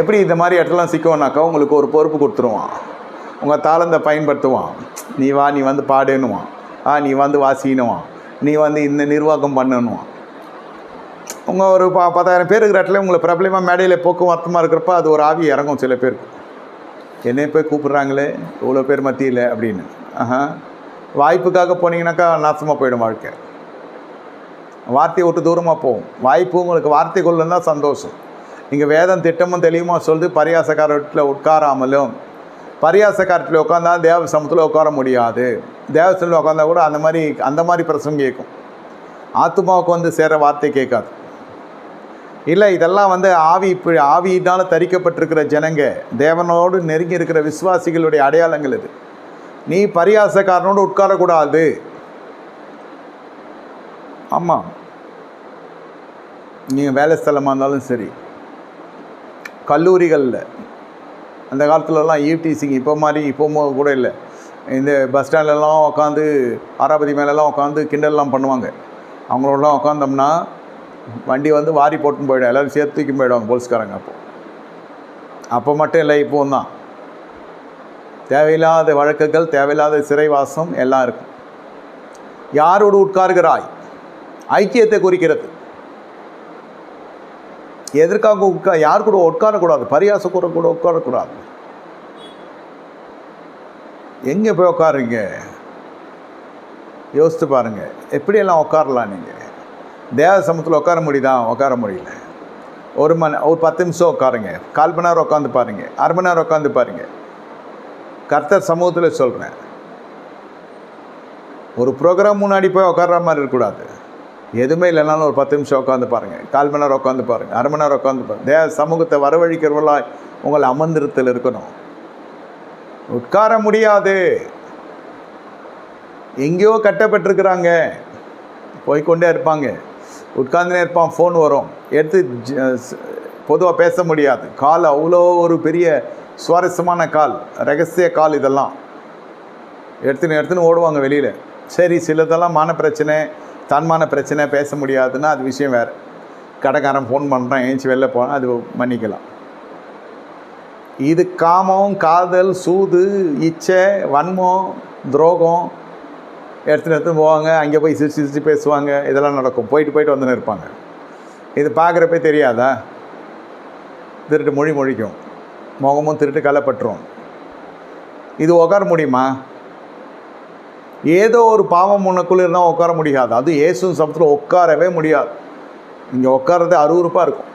எப்படி இந்த மாதிரி இடத்துலாம் சிக்கோனாக்கா உங்களுக்கு ஒரு பொறுப்பு கொடுத்துருவான். உங்கள் தாளந்தை பயன்படுத்துவான். நீ வா நீ வந்து பாடுன்னுவான். ஆ நீ வந்து வாசின்னுவான். நீ வந்து இந்த நிர்வாகம் பண்ணணுவான் உங்கள் ஒரு ப பத்தாயிரம் பேர் இருக்கிற இடத்துல உங்களை பிரபலமாக மேடையில் போக்குவரத்துமாக இருக்கிறப்ப அது ஒரு ஆவி இறங்கும் சில பேருக்கு. என்னை போய் கூப்பிட்றாங்களே இவ்வளோ பேர் மத்தியில் அப்படின்னு. ஆஹா. வாய்ப்புக்காக போனீங்கன்னாக்கா நாசமாக போயிடும் வாழ்க்கை. வார்த்தையை விட்டு தூரமாக போகும். வாய்ப்பு உங்களுக்கு வார்த்தைக்குள்ள தான் சந்தோஷம். நீங்கள் வேதம் திட்டமும் தெளிவுமா சொல்லுது பரியாசக்காரத்தில் உட்காராமலும் பரியாசக்காரத்தில் உட்காந்தா தேவ சமத்தில் உட்கார முடியாது. தேவசத்தில் உட்காந்தா கூட அந்த மாதிரி அந்த மாதிரி பிரசங்கம் கேட்கும். ஆத்மாவுக்கு வந்து சேர வார்த்தை கேட்காது. இல்லை இதெல்லாம் வந்து ஆவி இப்படி ஆவியினால் தரிக்கப்பட்டிருக்கிற ஜனங்க தேவனோடு நெருங்கி இருக்கிற விசுவாசிகளுடைய அடையாளங்கள் இது. நீ பரியாசக்காரனோடு உட்காரக்கூடாது. ஆமாம். நீங்கள் வேலை ஸ்தலமாக இருந்தாலும் சரி. கல்லூரிகளில். அந்த காலத்துலலாம் ஈவ்டீசிங் இப்போ மாதிரி இப்போ கூட இல்லை. இந்த பஸ் ஸ்டாண்ட்லலாம் உட்காந்து ஆராபதி மேலெல்லாம் உட்காந்து கிண்டல்லாம் பண்ணுவாங்க. அவங்களோடலாம் உட்காந்தோம்னா வண்டி வந்து வாரி போட்டுன்னு போயிடும். எல்லோரும் சேர்த்து தூக்கி போயிடுவாங்க போலீஸ்காரங்க அப்போ. அப்போ மட்டும் இல்லை இப்போவும் தான். தேவையில்லாத வழக்குகள் தேவையில்லாத சிறைவாசம் எல்லாம் இருக்கும். யாரோடு உட்காருகிறாய்? ஐக்கியத்தை குறிக்கிறது. எதற்காக உட்கா யார் கூட உட்காரக்கூடாது? பரியாச கூட கூட உட்காரக்கூடாது. எங்கே போய் உட்காருங்க யோசித்து பாருங்கள் எப்படியெல்லாம் உட்காரலாம் நீங்கள் தேவ சமூகத்தில் உட்கார முடியுதா? உட்கார முடியல. ஒரு மணி ஒரு பத்து நிமிஷம் உட்காருங்க. கால் மணி நேரம் உட்காந்து பாருங்க. அரை மணி நேரம் உட்காந்து பாருங்க. கர்த்தர் சமூகத்தில் சொல்கிறேன் ஒரு ப்ரோக்ராம் முன்னாடி போய் உட்கார்ற மாதிரி இருக்கக்கூடாது. எதுவுமே இல்லைனாலும் ஒரு பத்து நிமிஷம் உட்காந்து பாருங்கள் கால் மணி நேரம் உட்காந்து பாருங்கள் அரை மணி நேரம் உட்காந்து பாருங்கள் தே சமூகத்தை வரவழிக்கிறவர்களாய் உங்கள் அமர்ந்திருத்தல் இருக்கணும். உட்கார முடியாது. எங்கேயோ கட்டப்பட்டிருக்கிறாங்க. போய்க்கொண்டே இருப்பாங்க. உட்கார்ந்துனே இருப்பான் ஃபோன் வரும். எடுத்து பொதுவாக பேச முடியாது. கால் அவ்வளோ ஒரு பெரிய சுவாரஸ்யமான கால். ரகசிய கால் இதெல்லாம். எடுத்துன்னு எடுத்துன்னு ஓடுவாங்க வெளியில். சரி சிலதெல்லாம் மான பிரச்சனை. தன்மான பிரச்சனை பேச முடியாதுன்னா அது விஷயம் வேறு. கடைக்காரன் ஃபோன் பண்ணுறான் ஏஞ்சி வெளில போனால் அது மன்னிக்கலாம். இது காமம் காதல் சூது இச்சை வன்மம் துரோகம் எடுத்துன்னு எடுத்துன்னு போவாங்க அங்கே போய் சிரிச்சு சிரிச்சு பேசுவாங்க இதெல்லாம் நடக்கும். போயிட்டு போயிட்டு வந்துன்னு இருப்பாங்க. இது பார்க்குறப்பே தெரியாதா? திருட்டு மொழி மொழிக்கும். முகமும் திருட்டு கலப்பட்டுரும் இது உட்கார முடியுமா? ஏதோ ஒரு பாவம் உனக்குள்ளே இருந்தால் உட்கார முடியாது. அது இயேசு சமத்தில் உட்காரவே முடியாது. இங்கே உட்காரது அருவருப்பாக இருக்கும்.